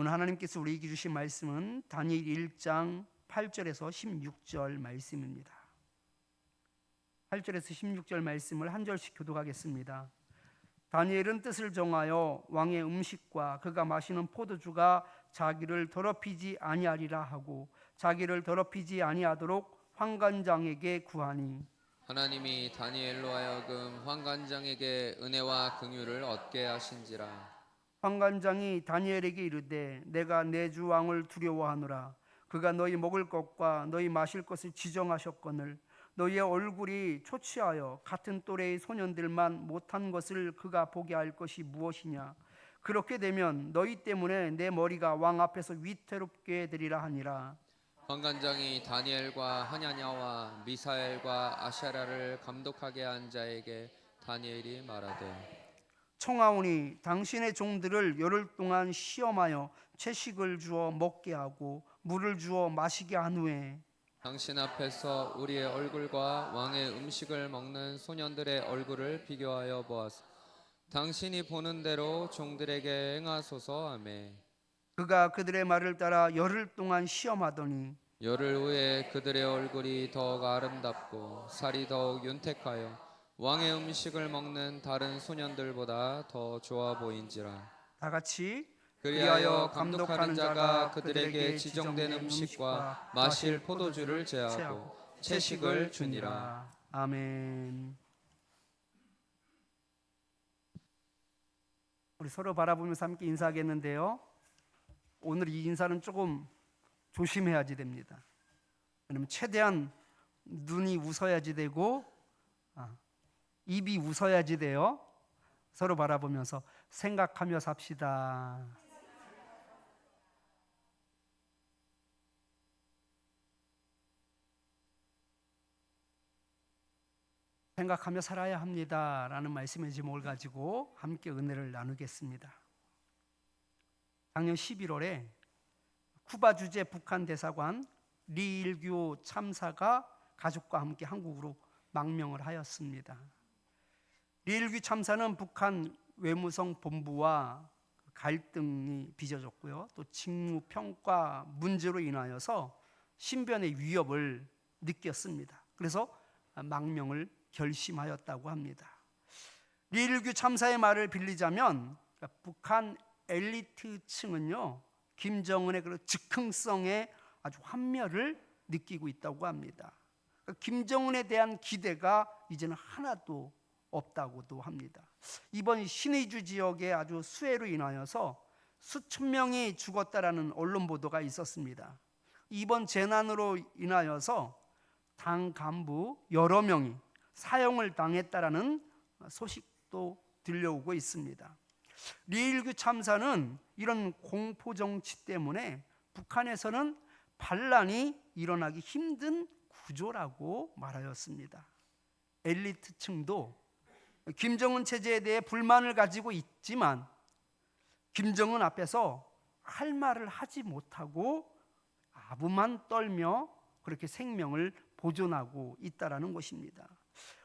오늘 하나님께서 우리에게 주신 말씀은 다니엘 1장 8절에서 16절 말씀입니다. 8절에서 16절 말씀을 한 절씩 교독하겠습니다. 다니엘은 뜻을 정하여 왕의 음식과 그가 마시는 포도주가 자기를 더럽히지 아니하리라 하고 자기를 더럽히지 아니하도록 환관장에게 구하니 하나님이 다니엘로 하여금 환관장에게 은혜와 긍휼을 얻게 하신지라 환관장이 다니엘에게 이르되 내가 내 주 왕을 두려워하노라. 그가 너희 먹을 것과 너희 마실 것을 지정하셨거늘 너희의 얼굴이 초췌하여 같은 또래의 소년들만 못한 것을 그가 보게 할 것이 무엇이냐? 그렇게 되면 너희 때문에 내 머리가 왕 앞에서 위태롭게 되리라 하니라. 환관장이 다니엘과 하냐냐와 미사엘과 아샤라를 감독하게 한 자에게 다니엘이 말하되 청하오니 당신의 종들을 열흘 동안 시험하여 채식을 주어 먹게 하고 물을 주어 마시게 한 후에. 당신 앞에서 우리의 얼굴과 왕의 음식을 먹는 소년들의 얼굴을 비교하여 보았소 당신이 보는 대로 종들에게 행하소서 하매 그가 그들의 말을 따라 열흘 동안 시험하더니 열흘 후에 그들의 얼굴이 더욱 아름답고 살이 더욱 윤택하여 왕의 음식을 먹는 다른 소년들보다 더 좋아 보인지라 다 같이 그리하여 감독하는 자가 그들에게 지정된 음식과 마실 포도주를 제하고 채식을 주니라 아멘. 우리 서로 바라보면서 함께 인사하겠는데요. 오늘 이 인사는 조금 조심해야지 됩니다. 왜냐면 최대한 눈이 웃어야지 되고 아, 입이 웃어야지 돼요. 서로 바라보면서 생각하며 삽시다. 생각하며 살아야 합니다라는 말씀의 제목을 가지고 함께 은혜를 나누겠습니다. 작년 11월에 쿠바 주재 북한 대사관 리일규 참사가 가족과 함께 한국으로 망명을 하였습니다. 리일규 참사는 북한 외무성 본부와 갈등이 빚어졌고요. 또 직무 평가 문제로 인하여서 신변의 위협을 느꼈습니다. 그래서 망명을 결심하였다고 합니다. 리일규 참사의 말을 빌리자면 그러니까 북한 엘리트층은요 김정은의 그 즉흥성에 아주 환멸을 느끼고 있다고 합니다. 그러니까 김정은에 대한 기대가 이제는 하나도 없다고도 합니다. 이번 신의주 지역의 아주 수해로 인하여서 수천 명이 죽었다라는 언론 보도가 있었습니다. 이번 재난으로 인하여서 당 간부 여러 명이 사형을 당했다라는 소식도 들려오고 있습니다. 리일규 참사는 이런 공포 정치 때문에 북한에서는 반란이 일어나기 힘든 구조라고 말하였습니다. 엘리트층도 김정은 체제에 대해 불만을 가지고 있지만 김정은 앞에서 할 말을 하지 못하고 아부만 떨며 그렇게 생명을 보존하고 있다라는 것입니다.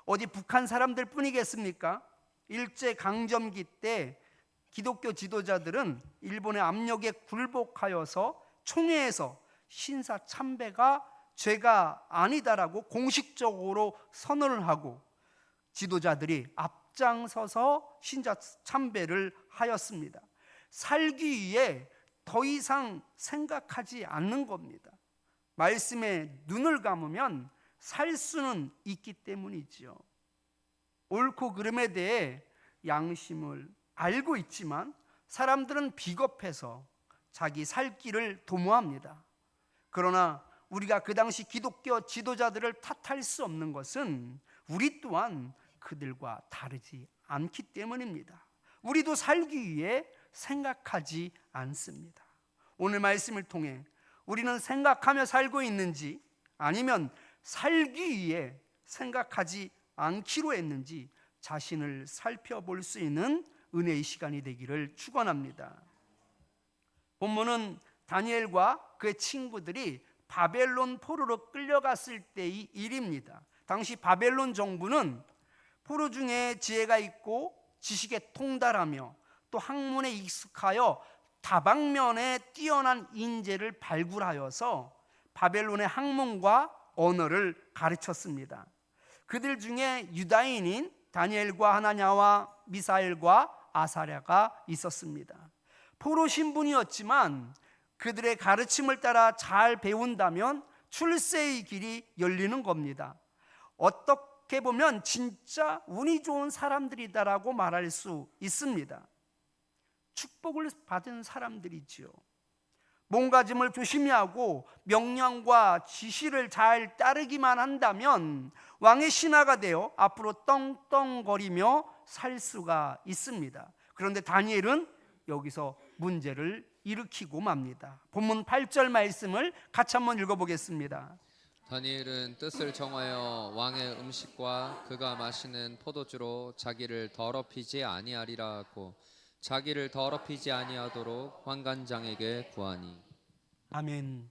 어디 북한 사람들 뿐이겠습니까? 일제 강점기 때 기독교 지도자들은 일본의 압력에 굴복하여서 총회에서 신사 참배가 죄가 아니다라고 공식적으로 선언을 하고 지도자들이 앞장서서 신자 참배를 하였습니다. 살기 위해 더 이상 생각하지 않는 겁니다. 말씀에 눈을 감으면 살 수는 있기 때문이지요. 옳고 그름에 대해 양심을 알고 있지만 사람들은 비겁해서 자기 살 길을 도모합니다. 그러나 우리가 그 당시 기독교 지도자들을 탓할 수 없는 것은 우리 또한 그들과 다르지 않기 때문입니다. 우리도 살기 위해 생각하지 않습니다. 오늘 말씀을 통해 우리는 생각하며 살고 있는지 아니면 살기 위해 생각하지 않기로 했는지 자신을 살펴볼 수 있는 은혜의 시간이 되기를 축원합니다. 본문은 다니엘과 그의 친구들이 바벨론 포로로 끌려갔을 때의 일입니다. 당시 바벨론 정부는 포로 중에 지혜가 있고 지식에 통달하며 또 학문에 익숙하여 다방면에 뛰어난 인재를 발굴하여서 바벨론의 학문과 언어를 가르쳤습니다. 그들 중에 유다인인 다니엘과 하나냐와 미사엘과 아사랴가 있었습니다. 포로 신분이었지만 그들의 가르침을 따라 잘 배운다면 출세의 길이 열리는 겁니다. 어떻게 보면 진짜 운이 좋은 사람들이다라고 말할 수 있습니다. 축복을 받은 사람들이지요. 몸가짐을 조심히 하고 명령과 지시를 잘 따르기만 한다면 왕의 신하가 되어 앞으로 떵떵거리며 살 수가 있습니다. 그런데 다니엘은 여기서 문제를 일으키고 맙니다. 본문 8절 말씀을 같이 한번 읽어보겠습니다. 다니엘은 뜻을 정하여 왕의 음식과 그가 마시는 포도주로 자기를 더럽히지 아니하리라 하고 자기를 더럽히지 아니하도록 환관장에게 구하니 아멘.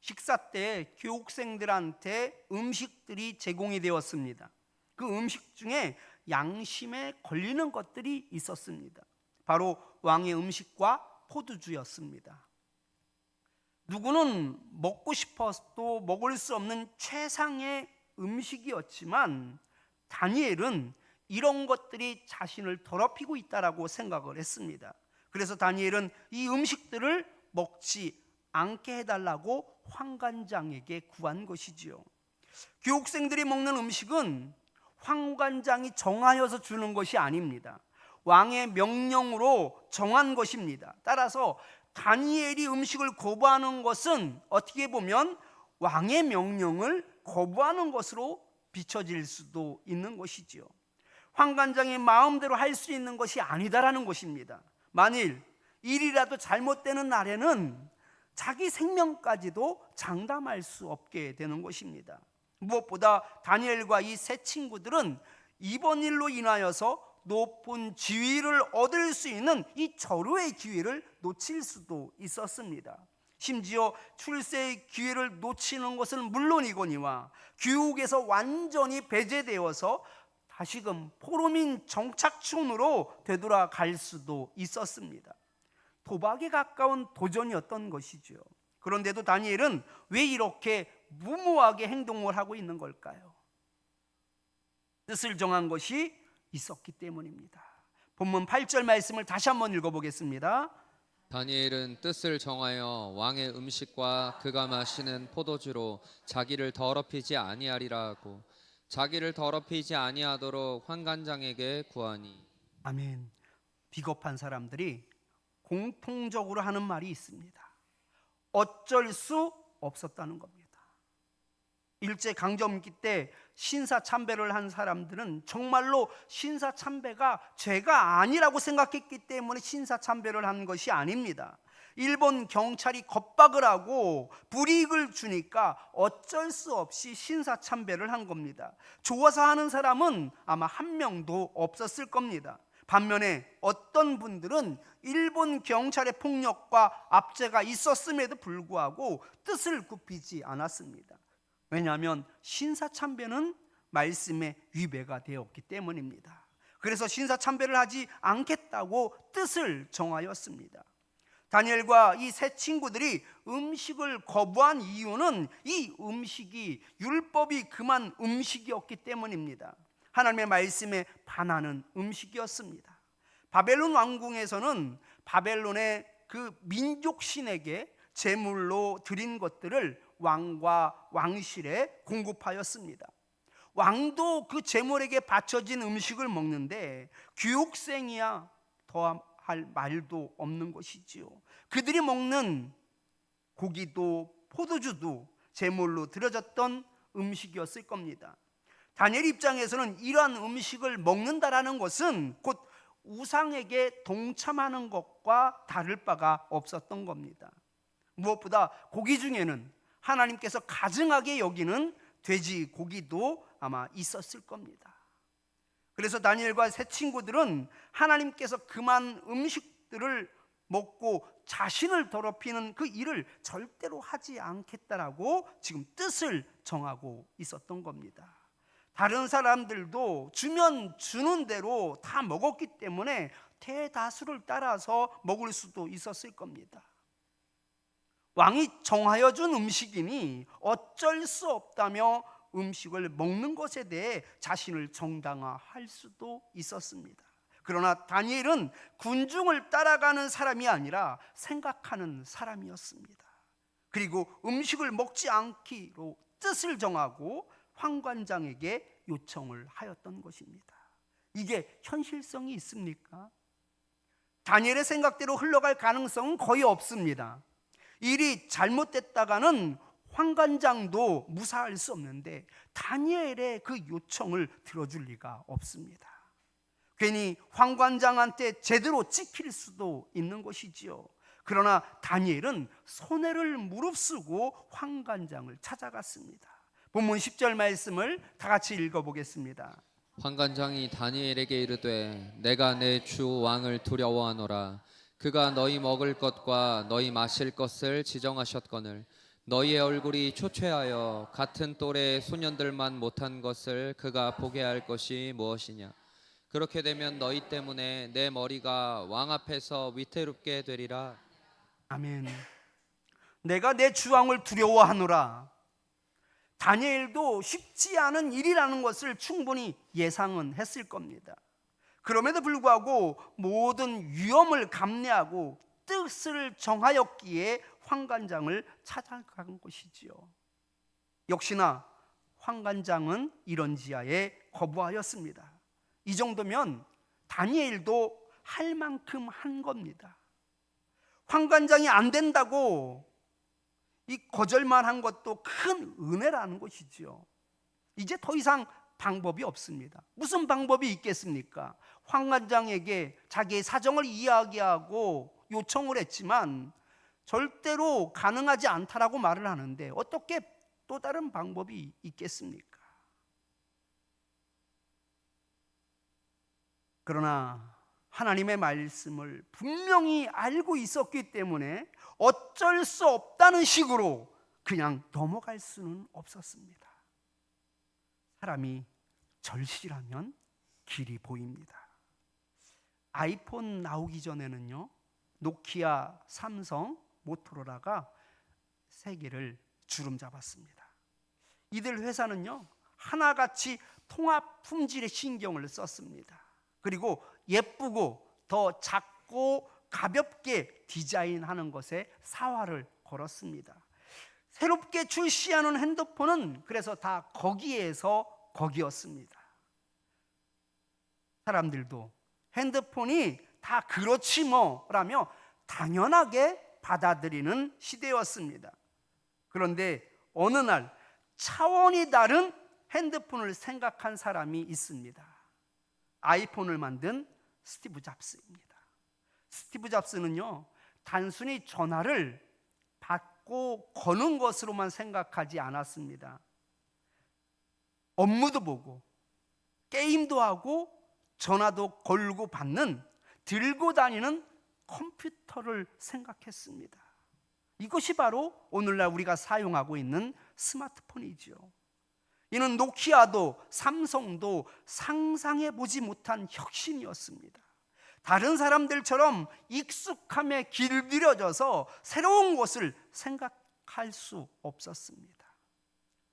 식사 때 교육생들한테 음식들이 제공이 되었습니다. 그 음식 중에 양심에 걸리는 것들이 있었습니다. 바로 왕의 음식과 포도주였습니다. 누구는 먹고 싶어도 먹을 수 없는 최상의 음식이었지만 다니엘은 이런 것들이 자신을 더럽히고 있다라고 생각을 했습니다. 그래서 다니엘은 이 음식들을 먹지 않게 해달라고 황관장에게 구한 것이지요. 교육생들이 먹는 음식은 황관장이 정하여서 주는 것이 아닙니다. 왕의 명령으로 정한 것입니다. 따라서 다니엘이 음식을 거부하는 것은 어떻게 보면 왕의 명령을 거부하는 것으로 비춰질 수도 있는 것이지요. 황관장이 마음대로 할 수 있는 것이 아니다라는 것입니다. 만일 일이라도 잘못되는 날에는 자기 생명까지도 장담할 수 없게 되는 것입니다. 무엇보다 다니엘과 이 세 친구들은 이번 일로 인하여서 높은 지위를 얻을 수 있는 이 절호의 기회를 놓칠 수도 있었습니다. 심지어 출세의 기회를 놓치는 것은 물론이거니와 교육에서 완전히 배제되어서 다시금 포로민 정착촌으로 되돌아갈 수도 있었습니다. 도박에 가까운 도전이었던 것이죠. 그런데도 다니엘은 왜 이렇게 무모하게 행동을 하고 있는 걸까요? 뜻을 정한 것이 있었기 때문입니다. 본문 8절 말씀을 다시 한번 읽어보겠습니다. 다니엘은 뜻을 정하여 왕의 음식과 그가 마시는 포도주로 자기를 더럽히지 아니하리라 하고 자기를 더럽히지 아니하도록 환관장에게 구하니 아멘. 비겁한 사람들이 공통적으로 하는 말이 있습니다. 어쩔 수 없었다는 겁니다. 일제 강점기 때 신사 참배를 한 사람들은 정말로 신사 참배가 죄가 아니라고 생각했기 때문에 신사 참배를 한 것이 아닙니다. 일본 경찰이 겁박을 하고 불이익을 주니까 어쩔 수 없이 신사 참배를 한 겁니다. 좋아서 하는 사람은 아마 한 명도 없었을 겁니다. 반면에 어떤 분들은 일본 경찰의 폭력과 압제가 있었음에도 불구하고 뜻을 굽히지 않았습니다. 왜냐하면 신사참배는 말씀에 위배가 되었기 때문입니다. 그래서 신사참배를 하지 않겠다고 뜻을 정하였습니다. 다니엘과 이 세 친구들이 음식을 거부한 이유는 이 음식이 율법이 금한 음식이었기 때문입니다. 하나님의 말씀에 반하는 음식이었습니다. 바벨론 왕궁에서는 바벨론의 그 민족 신에게 제물로 드린 것들을 왕과 왕실에 공급하였습니다. 왕도 그 제물에게 바쳐진 음식을 먹는데 교육생이야 더할 말도 없는 것이지요. 그들이 먹는 고기도 포도주도 제물로 드려졌던 음식이었을 겁니다. 다니엘 입장에서는 이러한 음식을 먹는다라는 것은 곧 우상에게 동참하는 것과 다를 바가 없었던 겁니다. 무엇보다 고기 중에는 하나님께서 가증하게 여기는 돼지 고기도 아마 있었을 겁니다. 그래서 다니엘과 세 친구들은 하나님께서 그만 음식들을 먹고 자신을 더럽히는 그 일을 절대로 하지 않겠다라고 지금 뜻을 정하고 있었던 겁니다. 다른 사람들도 주면 주는 대로 다 먹었기 때문에 대다수를 따라서 먹을 수도 있었을 겁니다. 왕이 정하여 준 음식이니 어쩔 수 없다며 음식을 먹는 것에 대해 자신을 정당화할 수도 있었습니다. 그러나 다니엘은 군중을 따라가는 사람이 아니라 생각하는 사람이었습니다. 그리고 음식을 먹지 않기로 뜻을 정하고 황관장에게 요청을 하였던 것입니다. 이게 현실성이 있습니까? 다니엘의 생각대로 흘러갈 가능성은 거의 없습니다. 일이 잘못됐다가는 황관장도 무사할 수 없는데 다니엘의 그 요청을 들어줄 리가 없습니다. 괜히 황관장한테 제대로 찍힐 수도 있는 것이지요. 그러나 다니엘은 손해를 무릅쓰고 황관장을 찾아갔습니다. 본문 10절 말씀을 다 같이 읽어보겠습니다. 환관장이 다니엘에게 이르되 내가 내 주 왕을 두려워하노라 그가 너희 먹을 것과 너희 마실 것을 지정하셨거늘 너희의 얼굴이 초췌하여 같은 또래 소년들만 못한 것을 그가 보게 할 것이 무엇이냐 그렇게 되면 너희 때문에 내 머리가 왕 앞에서 위태롭게 되리라 아멘. 내가 내 주왕을 두려워하노라. 다니엘도 쉽지 않은 일이라는 것을 충분히 예상은 했을 겁니다. 그럼에도 불구하고 모든 위험을 감내하고 뜻을 정하였기에 황관장을 찾아간 것이지요. 역시나 황관장은 이런 지하에 거부하였습니다. 이 정도면 다니엘도 할 만큼 한 겁니다. 황관장이 안 된다고 이 거절만 한 것도 큰 은혜라는 것이지요. 이제 더 이상 방법이 없습니다. 무슨 방법이 있겠습니까? 황관장에게 자기의 사정을 이야기하고 요청을 했지만 절대로 가능하지 않다라고 말을 하는데 어떻게 또 다른 방법이 있겠습니까? 그러나 하나님의 말씀을 분명히 알고 있었기 때문에 어쩔 수 없다는 식으로 그냥 넘어갈 수는 없었습니다. 사람이 절실하면 길이 보입니다. 아이폰 나오기 전에는요, 노키아, 삼성, 모토로라가 세계를 주름 잡았습니다. 이들 회사는요, 하나같이 통합 품질에 신경을 썼습니다. 그리고 예쁘고 더 작고 가볍게 디자인하는 것에 사활을 걸었습니다. 새롭게 출시하는 핸드폰은 그래서 다 거기에서 거기였습니다. 사람들도 핸드폰이 다 그렇지 뭐라며 당연하게 받아들이는 시대였습니다. 그런데 어느 날 차원이 다른 핸드폰을 생각한 사람이 있습니다. 아이폰을 만든 스티브 잡스입니다. 스티브 잡스는요, 단순히 전화를 받고 거는 것으로만 생각하지 않았습니다. 업무도 보고, 게임도 하고, 전화도 걸고 받는, 들고 다니는 컴퓨터를 생각했습니다. 이것이 바로 오늘날 우리가 사용하고 있는 스마트폰이죠. 이는 노키아도 삼성도 상상해 보지 못한 혁신이었습니다. 다른 사람들처럼 익숙함에 길들여져서 새로운 것을 생각할 수 없었습니다.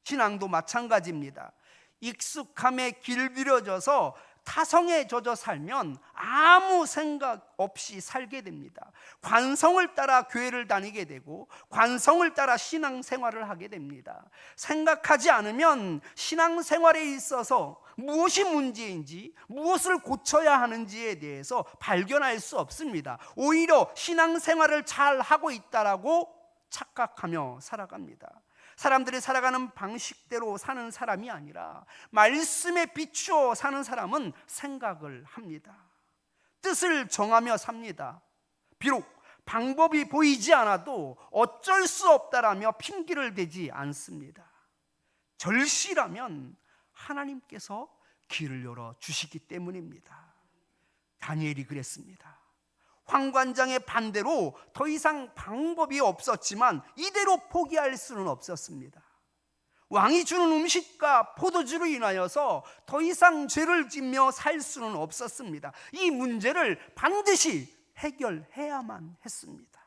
신앙도 마찬가지입니다. 익숙함에 길들여져서 타성에 젖어 살면 아무 생각 없이 살게 됩니다. 관성을 따라 교회를 다니게 되고 관성을 따라 신앙 생활을 하게 됩니다. 생각하지 않으면 신앙 생활에 있어서 무엇이 문제인지 무엇을 고쳐야 하는지에 대해서 발견할 수 없습니다. 오히려 신앙 생활을 잘 하고 있다라고 착각하며 살아갑니다. 사람들이 살아가는 방식대로 사는 사람이 아니라 말씀에 비추어 사는 사람은 생각을 합니다. 뜻을 정하며 삽니다. 비록 방법이 보이지 않아도 어쩔 수 없다라며 핑계를 대지 않습니다. 절실하면 하나님께서 길을 열어 주시기 때문입니다. 다니엘이 그랬습니다. 황관장의 반대로 더 이상 방법이 없었지만 이대로 포기할 수는 없었습니다. 왕이 주는 음식과 포도주로 인하여서 더 이상 죄를 짓며 살 수는 없었습니다. 이 문제를 반드시 해결해야만 했습니다.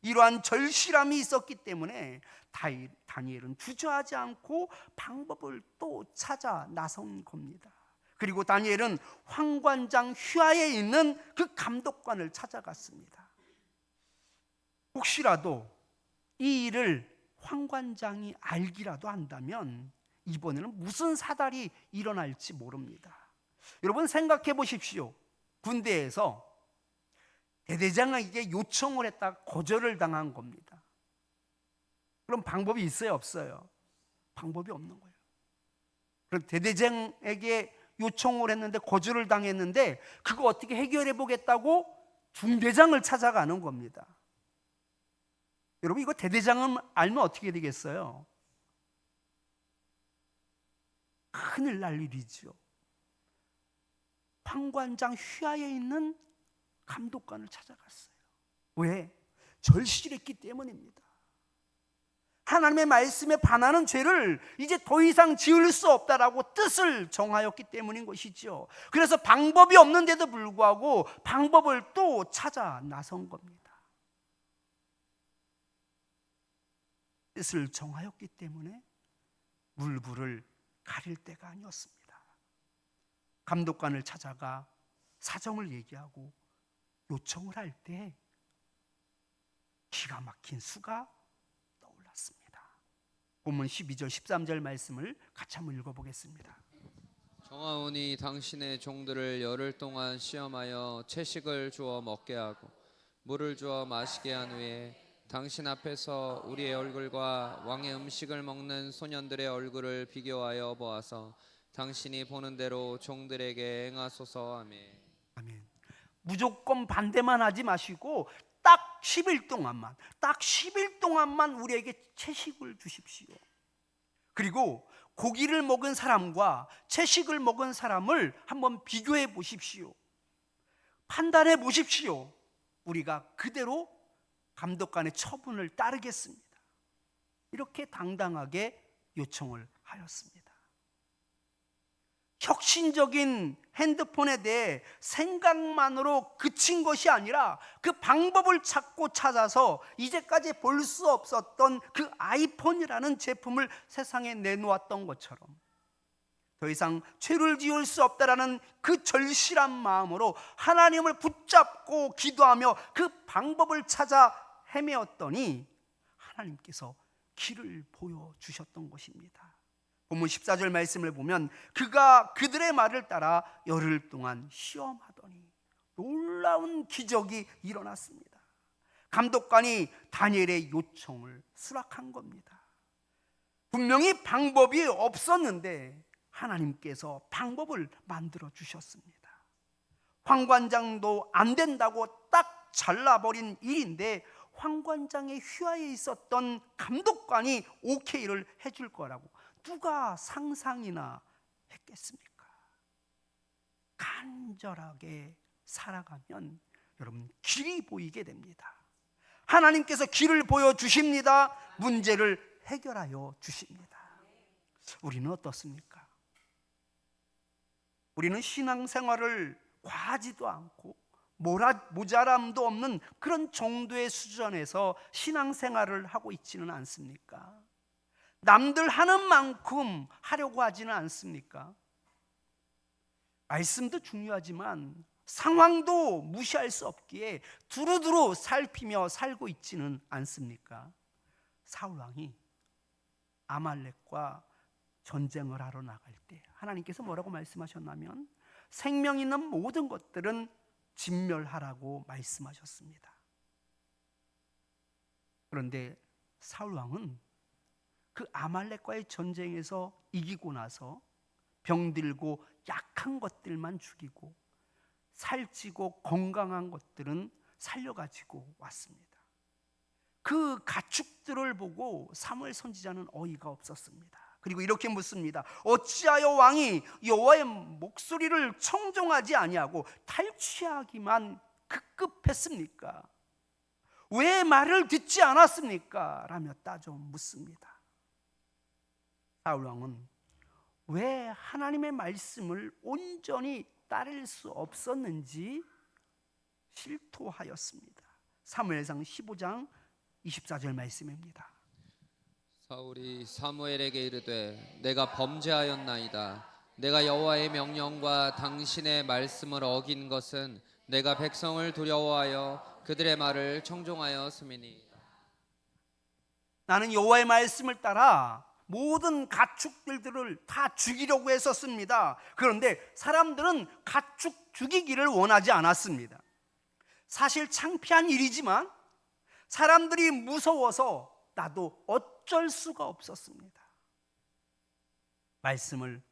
이러한 절실함이 있었기 때문에 다니엘은 주저하지 않고 방법을 또 찾아 나선 겁니다. 그리고 다니엘은 황관장 휘하에 있는 그 감독관을 찾아갔습니다. 혹시라도 이 일을 황관장이 알기라도 한다면 이번에는 무슨 사달이 일어날지 모릅니다. 여러분 생각해 보십시오. 군대에서 대대장에게 요청을 했다 거절을 당한 겁니다. 그럼 방법이 있어요, 없어요? 방법이 없는 거예요. 그럼 대대장에게 요청을 했는데 거절을 당했는데 그거 어떻게 해결해 보겠다고 중대장을 찾아가는 겁니다. 여러분 이거 대대장은 알면 어떻게 되겠어요? 큰일 날 일이죠. 황관장 휘하에 있는 감독관을 찾아갔어요. 왜? 절실했기 때문입니다. 하나님의 말씀에 반하는 죄를 이제 더 이상 지을 수 없다라고 뜻을 정하였기 때문인 것이죠. 그래서 방법이 없는데도 불구하고 방법을 또 찾아 나선 겁니다. 뜻을 정하였기 때문에 물불을 가릴 때가 아니었습니다. 감독관을 찾아가 사정을 얘기하고 요청을 할 때 기가 막힌 수가. 본문 12절 13절 말씀을 같이 한번 읽어보겠습니다. 정하오니 당신의 종들을 열흘 동안 시험하여 채식을 주어 먹게 하고 물을 주어 마시게 한 후에 당신 앞에서 우리의 얼굴과 왕의 음식을 먹는 소년들의 얼굴을 비교하여 보아서 당신이 보는 대로 종들에게 행하소서 아멘. 아멘. 무조건 반대만 하지 마시고 딱 10일 동안만 딱 10일 동안만 우리에게 채식을 주십시오. 그리고 고기를 먹은 사람과 채식을 먹은 사람을 한번 비교해 보십시오. 판단해 보십시오. 우리가 그대로 감독관의 처분을 따르겠습니다. 이렇게 당당하게 요청을 하였습니다. 혁신적인 핸드폰에 대해 생각만으로 그친 것이 아니라 그 방법을 찾고 찾아서 이제까지 볼 수 없었던 그 아이폰이라는 제품을 세상에 내놓았던 것처럼 더 이상 죄를 지을 수 없다라는 그 절실한 마음으로 하나님을 붙잡고 기도하며 그 방법을 찾아 헤매었더니 하나님께서 길을 보여 주셨던 것입니다. 본문 14절 말씀을 보면 그가 그들의 말을 따라 열흘 동안 시험하더니 놀라운 기적이 일어났습니다. 감독관이 다니엘의 요청을 수락한 겁니다. 분명히 방법이 없었는데 하나님께서 방법을 만들어 주셨습니다. 황관장도 안 된다고 딱 잘라버린 일인데 황관장의 휘하에 있었던 감독관이 오케이를 해줄 거라고 누가 상상이나 했겠습니까? 간절하게 살아가면 여러분 길이 보이게 됩니다. 하나님께서 길을 보여 주십니다. 문제를 해결하여 주십니다. 우리는 어떻습니까? 우리는 신앙생활을 과하지도 않고 모자람도 없는 그런 정도의 수준에서 신앙생활을 하고 있지는 않습니까? 남들 하는 만큼 하려고 하지는 않습니까? 말씀도 중요하지만 상황도 무시할 수 없기에 두루두루 살피며 살고 있지는 않습니까? 사울 왕이 아말렉과 전쟁을 하러 나갈 때 하나님께서 뭐라고 말씀하셨냐면 생명 있는 모든 것들은 진멸하라고 말씀하셨습니다. 그런데 사울 왕은 그 아말렉과의 전쟁에서 이기고 나서 병들고 약한 것들만 죽이고 살찌고 건강한 것들은 살려가지고 왔습니다. 그 가축들을 보고 사무엘 선지자는 어이가 없었습니다. 그리고 이렇게 묻습니다. 어찌하여 왕이 여호와의 목소리를 청종하지 아니하고 탈취하기만 급급했습니까? 왜 말을 듣지 않았습니까? 라며 따져 묻습니다. 사울 왕은 왜 하나님의 말씀을 온전히 따를 수 없었는지 실토하였습니다. 사무엘상 15장 24절 말씀입니다. 사울이 사무엘에게 이르되 내가 범죄하였나이다. 내가 여호와의 명령과 당신의 말씀을 어긴 것은 내가 백성을 두려워하여 그들의 말을 청종하였음이니 나는 여호와의 말씀을 따라 모든 가축들을 다 죽이려고 했었습니다. 그런데 사람들은 가축 죽이기를 원하지 않았습니다. 사실 창피한 일이지만 사람들이 무서워서 나도 어쩔 수가 없었습니다. 말씀을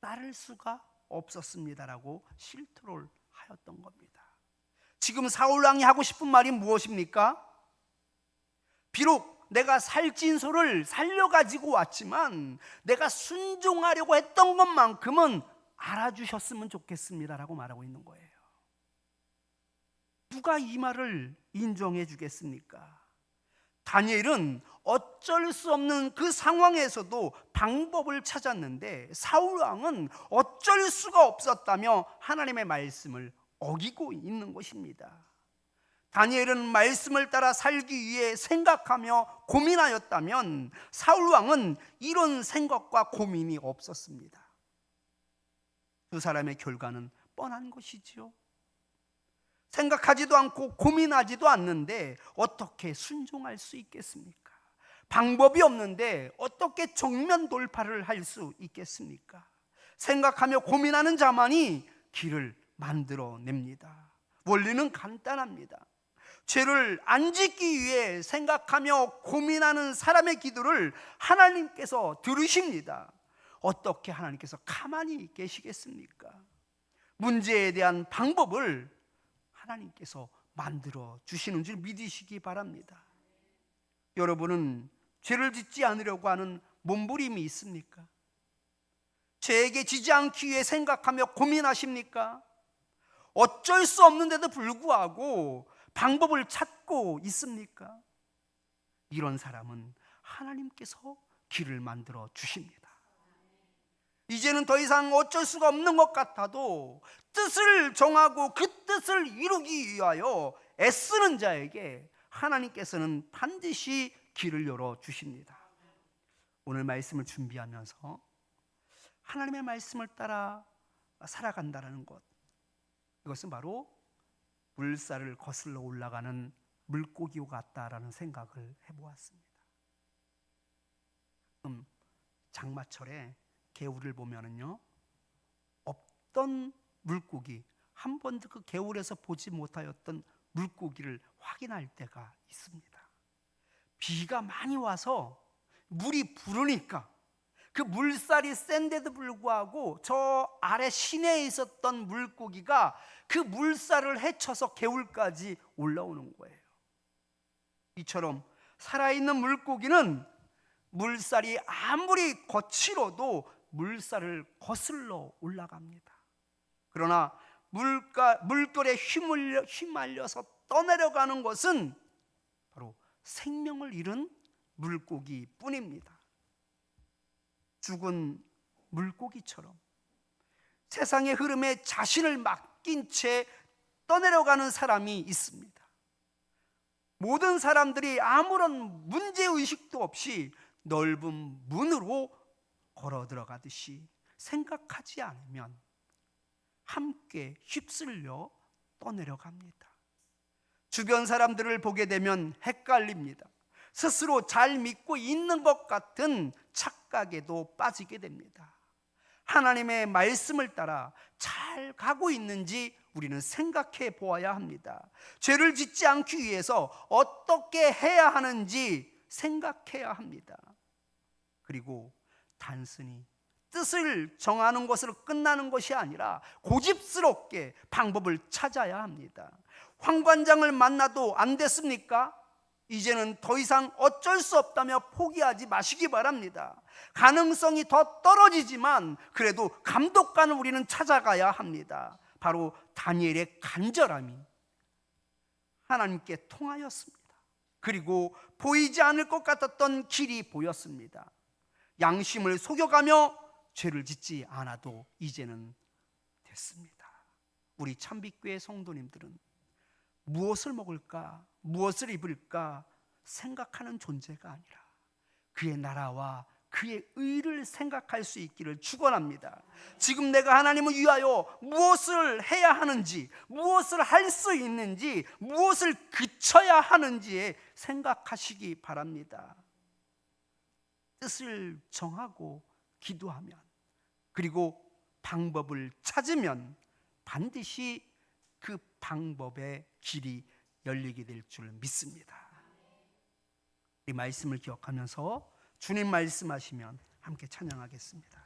따를 수가 없었습니다라고 실토를 하였던 겁니다. 지금 사울 왕이 하고 싶은 말이 무엇입니까? 비록 내가 살찐 소를 살려가지고 왔지만 내가 순종하려고 했던 것만큼은 알아주셨으면 좋겠습니다라고 말하고 있는 거예요. 누가 이 말을 인정해 주겠습니까? 다니엘은 어쩔 수 없는 그 상황에서도 방법을 찾았는데 사울 왕은 어쩔 수가 없었다며 하나님의 말씀을 어기고 있는 것입니다. 다니엘은 말씀을 따라 살기 위해 생각하며 고민하였다면 사울 왕은 이런 생각과 고민이 없었습니다. 두 사람의 결과는 뻔한 것이지요. 생각하지도 않고 고민하지도 않는데 어떻게 순종할 수 있겠습니까? 방법이 없는데 어떻게 정면 돌파를 할 수 있겠습니까? 생각하며 고민하는 자만이 길을 만들어 냅니다. 원리는 간단합니다. 죄를 안 짓기 위해 생각하며 고민하는 사람의 기도를 하나님께서 들으십니다. 어떻게 하나님께서 가만히 계시겠습니까? 문제에 대한 방법을 하나님께서 만들어 주시는 줄 믿으시기 바랍니다. 여러분은 죄를 짓지 않으려고 하는 몸부림이 있습니까? 죄에게 지지 않기 위해 생각하며 고민하십니까? 어쩔 수 없는데도 불구하고 방법을 찾고 있습니까? 이런 사람은 하나님께서 길을 만들어 주십니다. 이제는 더 이상 어쩔 수가 없는 것 같아도 뜻을 정하고 그 뜻을 이루기 위하여 애쓰는 자에게 하나님께서는 반드시 길을 열어 주십니다. 오늘 말씀을 준비하면서 하나님의 말씀을 따라 살아간다는 것 이것은 바로 물살을 거슬러 올라가는 물고기와 같다라는 생각을 해보았습니다. 음, 장마철에 개울을 보면은요 없던 물고기 한 번도 그 개울에서 보지 못하였던 물고기를 확인할 때가 있습니다. 비가 많이 와서 물이 부르니까 그 물살이 센데도 불구하고 저 아래 시내에 있었던 물고기가 그 물살을 헤쳐서 개울까지 올라오는 거예요. 이처럼 살아있는 물고기는 물살이 아무리 거칠어도 물살을 거슬러 올라갑니다. 그러나 물가, 물결에 휘말려, 휘말려서 떠내려가는 것은 바로 생명을 잃은 물고기 뿐입니다. 죽은 물고기처럼 세상의 흐름에 자신을 맡긴 채 떠내려가는 사람이 있습니다. 모든 사람들이 아무런 문제의식도 없이 넓은 문으로 걸어 들어가듯이 생각하지 않으면 함께 휩쓸려 떠내려갑니다. 주변 사람들을 보게 되면 헷갈립니다. 스스로 잘 믿고 있는 것 같은 착 각에도 빠지게 됩니다. 하나님의 말씀을 따라 잘 가고 있는지 우리는 생각해 보아야 합니다. 죄를 짓지 않기 위해서 어떻게 해야 하는지 생각해야 합니다. 그리고 단순히 뜻을 정하는 것으로 끝나는 것이 아니라 고집스럽게 방법을 찾아야 합니다. 황관장을 만나도 안 됐습니까? 이제는 더 이상 어쩔 수 없다며 포기하지 마시기 바랍니다. 가능성이 더 떨어지지만 그래도 감독관을 우리는 찾아가야 합니다. 바로 다니엘의 간절함이 하나님께 통하였습니다. 그리고 보이지 않을 것 같았던 길이 보였습니다. 양심을 속여가며 죄를 짓지 않아도 이제는 됐습니다. 우리 참빛교회 성도님들은 무엇을 먹을까, 무엇을 입을까 생각하는 존재가 아니라 그의 나라와 그의 의를 생각할 수 있기를 축원합니다. 지금 내가 하나님을 위하여 무엇을 해야 하는지, 무엇을 할 수 있는지, 무엇을 그쳐야 하는지에 생각하시기 바랍니다. 뜻을 정하고 기도하면 그리고 방법을 찾으면 반드시 그 방법의 길이 열리게 될 줄 믿습니다. 이 말씀을 기억하면서 주님 말씀하시면 함께 찬양하겠습니다.